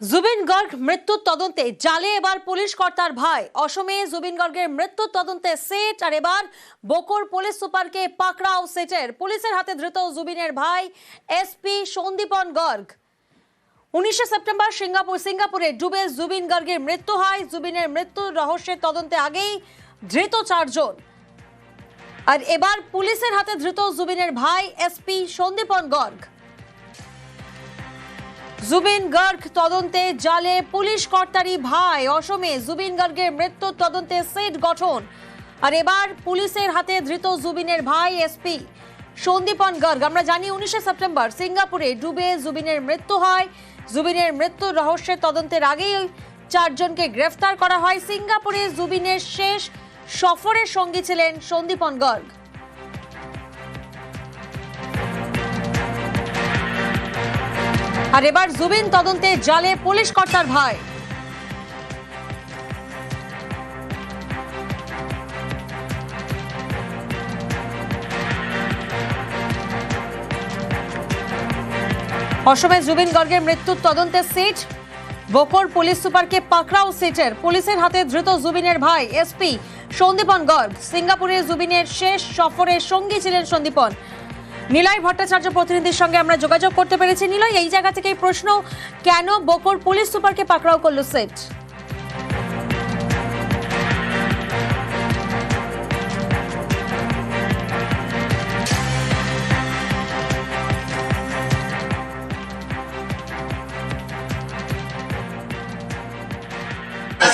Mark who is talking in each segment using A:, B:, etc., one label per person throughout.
A: জুবিন গর্গ মৃত্যুর তদন্তে জালে, এবার পুলিশ কর্তার ভাই। অসমে জুবিন গর্গের মৃত্যুর তদন্তে সেট, আর এবার বকর পুলিশ সুপারকে পাকড়াও সেটের। পুলিশের হাতে ধৃত জুবিনের ভাই এসপি সন্দীপন গর্গ। উনিশে সেপ্টেম্বর সিঙ্গাপুর সিঙ্গাপুরে ডুবে জুবিন গর্গের মৃত্যু হয়। জুবিনের মৃত্যুর রহস্যের তদন্তে আগেই ধৃত চারজন। আর এবার পুলিশের হাতে ধৃত জুবিনের ভাই এসপি সন্দীপন গর্গ। জুবিন গর্গ তদন্তে জালে পুলিশ কর্তারি ভাই অসমে জুবিন গর্গের মৃত্যুর তদন্তে সেট গঠন। আর এবার পুলিশের হাতে ধৃত জুবিনের ভাই এসপি সন্দীপন গর্গ। আমরা জানি উনিশে সেপ্টেম্বর সিঙ্গাপুরে ডুবে জুবিনের মৃত্যু হয়। জুবিনের মৃত্যুর রহস্যের তদন্তের আগেই চারজনকে গ্রেফতার করা হয়। সিঙ্গাপুরে জুবিনের শেষ সফরের সঙ্গী ছিলেন সন্দীপন গর্গ। আর এবার জুবিন তদন্তে জালে পুলিশ কর্তার ভাই। অসমে জুবিন গর্গের মৃত্যুর তদন্তে সিট। বকর পুলিশ সুপারকে পাকড়াও সিটের। পুলিশের হাতে ধৃত জুবিনের ভাই, এসপি সন্দীপন গর্গ। সিঙ্গাপুরে জুবিনের শেষ সফরের সঙ্গী ছিলেন সন্দীপন। নিলয় ভট্টাচার্য প্রতিনিধির সঙ্গে আমরা যোগাযোগ করতে পেরেছি। নিলয়, এই জায়গা থেকে এই প্রশ্ন, কেন বকর পুলিশ সুপারকে পাকড়াও করল সেট?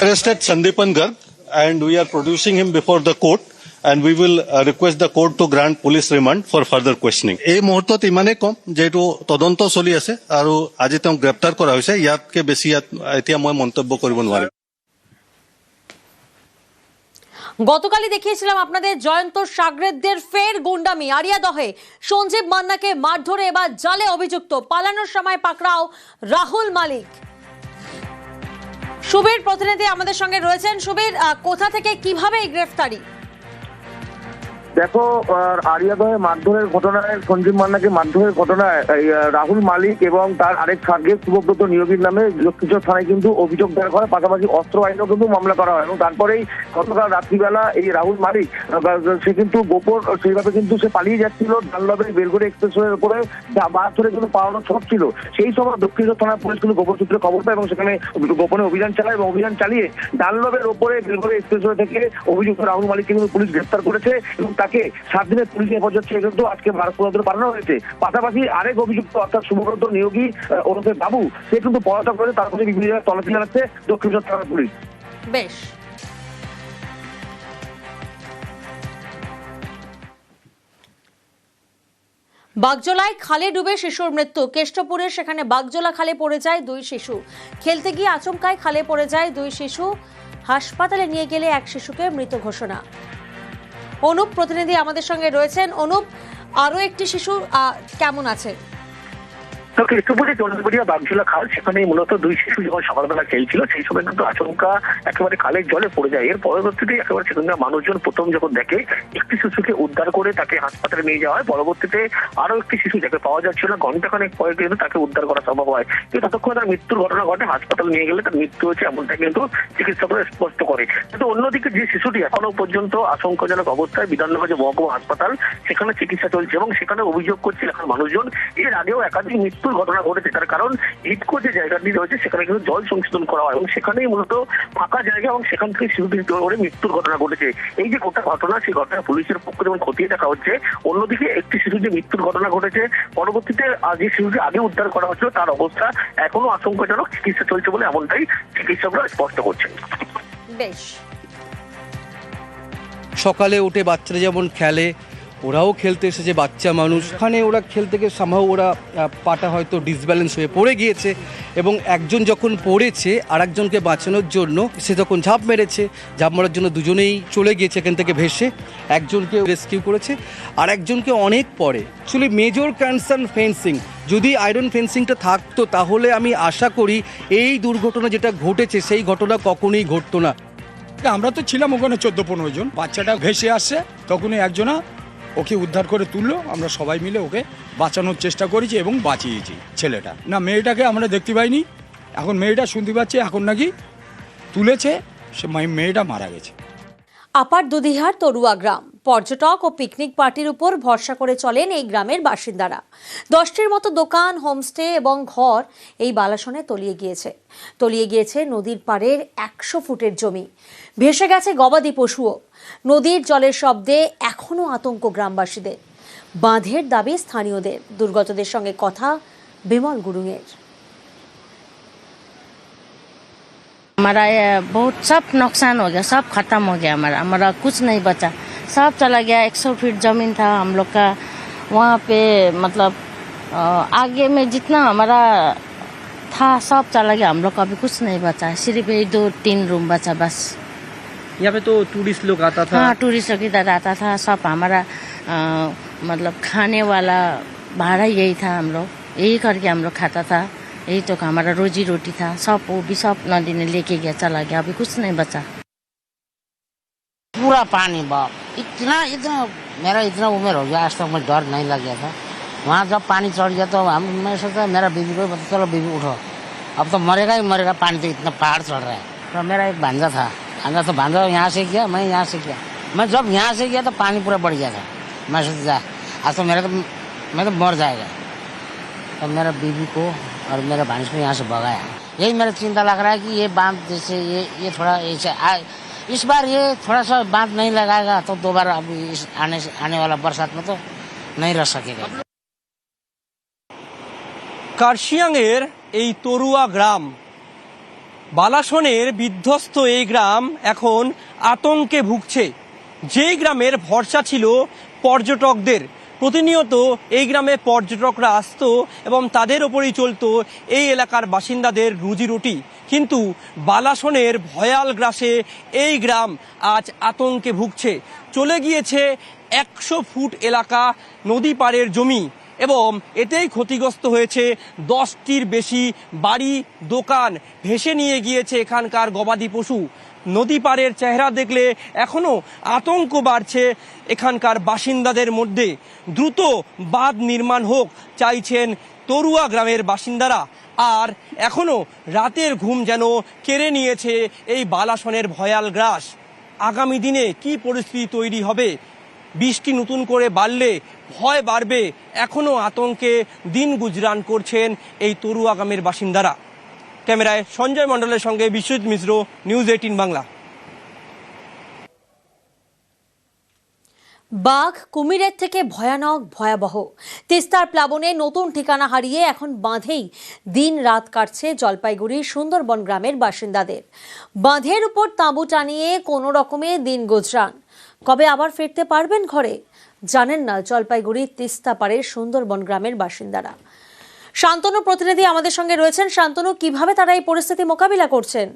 B: Arrested Sandeepan Garg and we are producing him before the court. And we will uh, request the court to grant police remand for further questioning. এই মুহূৰ্তত ইমানেই কম যে এইটো তদন্ত চলি আছে আৰু আজি তেওঁক গ্ৰেপ্তাৰ কৰা হৈছে ইয়াতকে বেছি ইয়াত এতিয়া মই মন্তব্য কৰিব নোৱাৰিম।
A: গতকালই দেখিয়েছিলাম আপনাদের জয়ন্ত সাগরেদদের ফের গুন্ডামি আরিয়াদহে। সঞ্জীব মান্নাকে মারধরে এবার জালে অভিযুক্ত। পালানোর সময় পাকড়াও রাহুল মালিক। সুবীর প্রতিনিধি আমাদের সঙ্গে রয়েছেন। সুবীর কোথা থেকে কীভাবে এই গ্রেফতারি?
C: দেখো আরিয়াদহে মারধরের ঘটনায়, সঞ্জীব মান্নাকে মারধরের ঘটনায় রাহুল মালিক এবং তার আরেক সার্গে শুভব্রত নিয়োগীর নামে লক্ষ্মীচর থানায় কিন্তু অভিযোগ দায়ের হয় পাশাপাশি অস্ত্র আইনও কিন্তু মামলা করা হয়। এবং তারপরেই গতকাল রাত্রিবেলা এই রাহুল মালিক সে কিন্তু গোপন, সেইভাবে কিন্তু সে পালিয়ে যাচ্ছিল ডানলবের বেলগড়ি এক্সপ্রেসওয়ের উপরে বাস ধরে কিন্তু পাওয়ানো ছট ছিল। সেই সময় দক্ষিণেশ্বর থানার পুলিশ কিন্তু গোপন সূত্রে খবর পায় এবং সেখানে গোপনে অভিযান চালায় এবং অভিযান চালিয়ে ডানলবের ওপরে বেলগড়ি এক্সপ্রেসওয়ে থেকে অভিযুক্ত রাহুল মালিককে কিন্তু পুলিশ গ্রেফতার করেছে এবং তাকে সাত দিনের পুলিশ হেফাজত চেয়ে কিন্তু আজকে ভারত পদার্থ পাঠানো হয়েছে। পাশাপাশি আরেক অভিযুক্ত, অর্থাৎ শুভব্রত নিয়োগী ওরফে বাবু, সে কিন্তু পড়াশোনা করেছে তার প্রতি বিভিন্ন জায়গায় তল্লাশি চালাচ্ছে দক্ষিণেশ্বর থানার পুলিশ।
A: বেশ। বাগজোলায় খালে ডুবে শিশুর মৃত্যু। কেষ্টপুরে সেখানে বাগজোলা খালে পড়ে যায় দুই শিশু। খেলতে গিয়ে আচমকায় খালে পড়ে যায় দুই শিশু। হাসপাতালে নিয়ে গেলে এক শিশুকে মৃত ঘোষণা। অনুপ প্রতিনিধি আমাদের সঙ্গে রয়েছেন। অনুপ আরও একটি শিশু কেমন আছে?
D: তো কৃষ্ণপুরে চন্দ্রপুরিয়া বাগঝোলা খাল সেখানে মূলত দুই শিশু যখন সকালবেলা খেলছিল, সেই সময় কিন্তু আচমকা একেবারে খালের জলে পড়ে যায়। এর পরবর্তীতে একেবারে সেখানকার মানুষজন প্রথম যখন দেখে, একটি শিশুকে উদ্ধার করে তাকে হাসপাতালে নিয়ে যাওয়া হয়। পরবর্তীতে আরও একটি শিশু যাকে পাওয়া যাচ্ছিল না ঘন্টাখানেক পরে কিন্তু তাকে উদ্ধার করা সম্ভব হয়। কিন্তু ততক্ষণ তার মৃত্যুর ঘটনা ঘটে। হাসপাতালে নিয়ে গেলে তার মৃত্যু হয়েছে এমনটা কিন্তু চিকিৎসকরা স্পষ্ট করে। কিন্তু অন্যদিকে যে শিশুটি এখনও পর্যন্ত আশঙ্কাজনক অবস্থায় বিধাননগর যে মহকুমা হাসপাতাল, সেখানে চিকিৎসা চলছে এবং সেখানে অভিযোগ করছে এখন মানুষজন, এর আগেও একাধিক মৃত্যুর ঘটনা ঘটেছে। তার কারণ ইটকো যে জায়গাটি রয়েছে সেখানে কিন্তু জল সংশোধন করা হয় এবং সেখানেই মূলত ফাঁকা জায়গা এবং সেখান থেকে শিশুটি করে মৃত্যুর ঘটনা ঘটেছে। এই যে গোটা ঘটনা সেই ঘটনা পুলিশের পক্ষে যেমন খতিয়ে দেখা হচ্ছে অন্যদিকে একটি শিশু যে মৃত্যুর ঘটনা ঘটেছে পরবর্তীতে যে শিশুটি আগে উদ্ধার করা হচ্ছিল তার অবস্থা এখনও আশঙ্কাজনক চিকিৎসা চলছে বলে এমনটাই চিকিৎসকরা স্পষ্ট করছেন।
A: বেশ।
E: সকালে উঠে বাচ্চারা যেমন খেলে ওরাও খেলতে এসেছে, বাচ্চা মানুষ। ওখানে ওরা খেলতে গিয়ে সামহাও ওরা পাটা হয়তো ডিসব্যালেন্স হয়ে পড়ে গিয়েছে এবং একজন যখন পড়েছে আর একজনকে বাঁচানোর জন্য সে যখন ঝাঁপ মেরেছে, ঝাঁপ মারার জন্য দুজনেই চলে গিয়েছে এখান থেকে ভেসে। একজনকে রেস্কিউ করেছে আর একজনকে অনেক পরে। অ্যাকচুয়ালি মেজর কনসার্ন ফেন্সিং যদি আয়রন ফেন্সিংটা থাকতো, তাহলে আমি আশা করি এই দুর্ঘটনা যেটা ঘটেছে, সেই ঘটনা কখনোই ঘটতো না।
F: আমরা তো ছিলাম ওখানে চোদ্দ পনেরো জন। বাচ্চাটা ভেসে আসছে তখনই একজনা ওকে উদ্ধার করে তুললো। আমরা সবাই মিলে ওকে বাঁচানোর চেষ্টা করেছি এবং বাঁচিয়েছি ছেলেটা। না, মেয়েটাকে আমরা দেখতে পাইনি। এখন মেয়েটা শুনতে পাচ্ছি, এখন নাকি তুলেছে, সে মেয়েটা মারা গেছে।
A: আপার দুধিহার তরুয়া গ্রাম। পর্যটক ও পিকনিক পার্টির উপর ভরসা করে চলেন এই গ্রামের বাসিন্দারা। দশটির মতো দোকান, হোমস্টে এবং ঘর এই বালাসনে তলিয়ে গিয়েছে। তলিয়ে গিয়েছে নদীর পাড়ের একশো ফুটের জমি। ভেসে গেছে গবাদি পশুও নদীর জলের শব্দে এখনও আতঙ্ক গ্রামবাসীদের বাঁধের দাবি স্থানীয়দের দুর্গতদের সঙ্গে কথা বিমল গুরুংয়ের
G: हमारा ये बहुत सब नुकसान हो गया सब खत्म हो गया हमारा हमारा कुछ नहीं बचा सब चला गया 100 फीट जमीन था हम लोग का वहाँ पे मतलब अ, आगे में जितना हमारा था सब चला गया हम लोग का अभी कुछ नहीं बचा है सिर्फ ये दो तीन रूम बचा बस
E: यहाँ पे तो टूरिस्ट लोग आता था।
G: हाँ टूरिस्टों की तरह आता था। सब हमारा मतलब खाने वाला भाड़ा यही था हम लोग। यही करके हम लोग खाता था। यही तो हमारा रोजी रोटी था। सब वो भी सब नदी ने लेके गया चला गया। अभी कुछ नहीं बचा।
H: पूरा पानी बहा इतना इतना मेरा इतना उम्र हो गया। आज तक मुझे डर नहीं लग गया था। वहाँ जब पानी चढ़ गया तो हम मैं सोचा मेरा बीबी को बता चलो बीबी उठो। अब तो मरेगा ही मरेगा। पानी तो इतना पहाड़ चढ़ रहा है। तो मेरा एक भांजा था। भांजा तो भांजा यहाँ से गया मैं यहाँ से गया मैं जब यहाँ से गया तो पानी पूरा बढ़ गया था मैं सोचा जा आज तो मेरा तो मैं तो मर जाएगा तो मेरा बीबी को और मेरे भांज को यहाँ से भगाया यही मेरा चिंता लग रहा है कि ये बांध जैसे ये ये थोड़ा ऐसे आ, इस बार ये थोड़ा सा बांध नहीं लगाएगा तो दोबारा अभी इस आने से आने वाला बरसात में तो नहीं रह सकेगा
I: কার্শিয়াংয়ের এই তরুয়া গ্রাম বালাসনের বিধ্বস্ত এই গ্রাম এখন আতঙ্কে ভুগছে। যেই গ্রামের ভরসা ছিল পর্যটকদের, প্রতিনিয়ত এই গ্রামে পর্যটকরা আসতো এবং তাদের ওপরেই চলতো এই এলাকার বাসিন্দাদের রুজি রুটি। কিন্তু বালাসনের ভয়াল গ্রাসে এই গ্রাম আজ আতঙ্কে ভুগছে। চলে গিয়েছে একশো ফুট এলাকা নদী পাড়ের জমি। এবং এতেই ক্ষতিগ্রস্ত হয়েছে দশটির বেশি বাড়ি, দোকান ভেসে নিয়ে গিয়েছে এখানকার গবাদি পশু। নদী পাড়ের চেহারা দেখলে এখনও আতঙ্ক বাড়ছে এখানকার বাসিন্দাদের মধ্যে। দ্রুত বাঁধ নির্মাণ হোক চাইছেন তরুয়া গ্রামের বাসিন্দারা। আর এখনও রাতের ঘুম যেন কেড়ে নিয়েছে এই বালাসনের ভয়াল গ্রাস। আগামী দিনে কি পরিস্থিতি তৈরি হবে বৃষ্টি নতুন করে বাড়লে ভয় বাড়বে। এখনও আতঙ্কে দিন গুজরান করছেন এই তরুয়া গ্রামের বাসিন্দারা। ক্যামেরায় সঞ্জয় মণ্ডলের সঙ্গে বিশ্বজিৎ মিশ্র, নিউজ এইটিন বাংলা।
A: বাঘ কুমিরের থেকে ভয়ানক, ভয়াবহ। তিস্তার প্লাবনে নতুন ঠিকানা হারিয়ে এখন বাঁধেই দিন রাত কাটছে জলপাইগুড়ির সুন্দরবন গ্রামের বাসিন্দাদের। বাঁধের উপর তাঁবু টানিয়ে কোনো রকমে দিন গুজরান। কবে আবার ফিরতে পারবেন ঘরে? জানেন না জলপাইগুড়ি তিস্তা পাড়ের সুন্দরবন গ্রামের বাসিন্দারা। শান্তনু প্রতিনিধি আমাদের সঙ্গে রয়েছেন। শান্তনু, কীভাবে তারা এই পরিস্থিতি মোকাবিলা করছেন?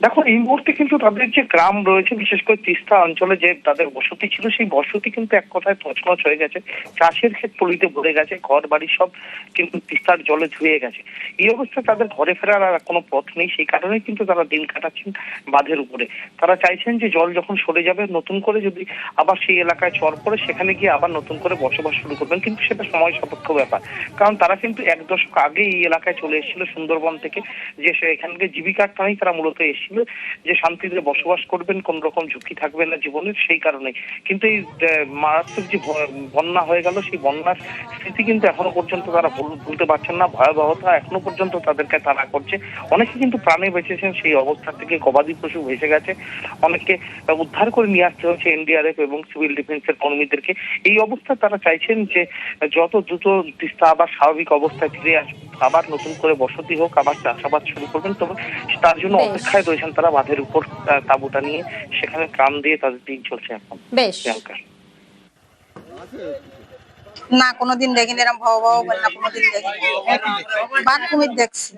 J: দেখো, এই মুহূর্তে কিন্তু তাদের যে গ্রাম রয়েছে, বিশেষ করে তিস্তা অঞ্চলে যে তাদের বসতি ছিল, সেই বসতি কিন্তু এক কথায় তছনছ হয়ে গেছে। চাষের ক্ষেত পলিতে ভরে গেছে ঘর বাড়ি সব কিন্তু তিস্তার জলে ধুয়ে গেছে। এই অবস্থায় তাদের ঘরে ফেরার আর কোনো পথ নেই, সেই কারণে কিন্তু তারা দিন কাটাচ্ছেন বাঁধের উপরে। তারা চাইছেন যে জল যখন সরে যাবে, নতুন করে যদি আবার সেই এলাকায় চর পড়ে, সেখানে গিয়ে আবার নতুন করে বসবাস শুরু করবেন। কিন্তু সেটা সময় সাপেক্ষ ব্যাপার। কারণ তারা কিন্তু এক দশক আগে এই এলাকায় চলে এসেছিল সুন্দরবন থেকে, যে সে এখানকে জীবিকার টানেই তারা মূলত এসেছিল যে শান্তিতে বসবাস করবেন কোন রকম ঝুঁকি থাকবে না জীবনের সেই কারণে। কিন্তু এই মারাত্মক যে বন্যা হয়ে গেল সেই বন্যার স্মৃতি কিন্তু এখনও পর্যন্ত তারা ভুলতে পারছেন না। ভয়াবহতা এখনও পর্যন্ত তাদেরকে তারা করছে। অনেকে কিন্তু প্রাণে বেঁচেছেন সেই অবস্থা থেকে গবাদি পশু ভেসে গেছে। অনেককে আহ, উদ্ধার করে নিয়ে আসতে হচ্ছে এনডিআরএফ এবং সিভিল ডিফেন্সের কর্মীদেরকে। এই অবস্থা তারা চাইছেন যে যত দ্রুত তিস্তা আবার স্বাভাবিক অবস্থায় ফিরে আসবে আবার নতুন করে বসতি হোক আবার চাষাবাদ শুরু করবেন। তবে তার জন্য অপেক্ষায় রয়েছেন তারা বাঁধের উপর তাঁবুটা নিয়ে। সেখানে ত্রাণ দিয়ে তাদের দিন চলছে এখন।
A: বেশ।
J: প্রিয়াঙ্কা।
K: না কোনোদিন দেখিনি এরকম ভয়াবহ বন্যা কোনোদিন দেখিনি। বাঘ কুমির দেখছি।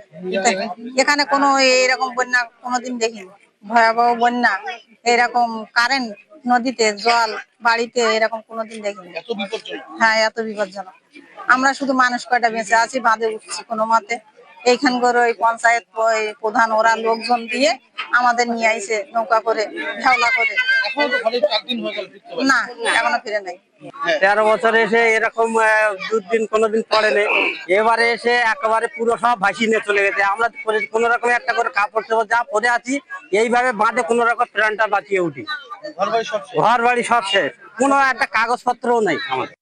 K: এখানে কোনো এরকম বন্যা কোনোদিন দেখিনি। ভয়াবহ বন্যা এরকম কারেন্ট নদীতে জল বাড়িতে এরকম কোনোদিন দেখিনি। হ্যাঁ এত বিপজ্জনক। আমরা শুধু মানুষ কয়টা বেঁচে আছি বাঁধে উঠছি কোনো মতে। এইখানকার ওই পঞ্চায়েত প্রধান ওরা লোকজন দিয়ে আমাদের নিয়ে আইছে নৌকা করে ঝাওলা করে। না এখনও ফিরে নাই।
L: তেরো বছর এসে এরকম আহ, দুদিন কোনোদিন পড়েনি এবারে এসে একেবারে পুরো সব ভাসিয়ে নিয়ে চলে গেছে। আমরা কোন রকম একটা করে কাপড় চোপড় যা পরে আছি এইভাবে বাঁধে কোন রকম প্রাণটা বাঁচিয়ে উঠি। ঘর বাড়ি সব শেষ। কোনো একটা কাগজপত্রও নেই আমাদের।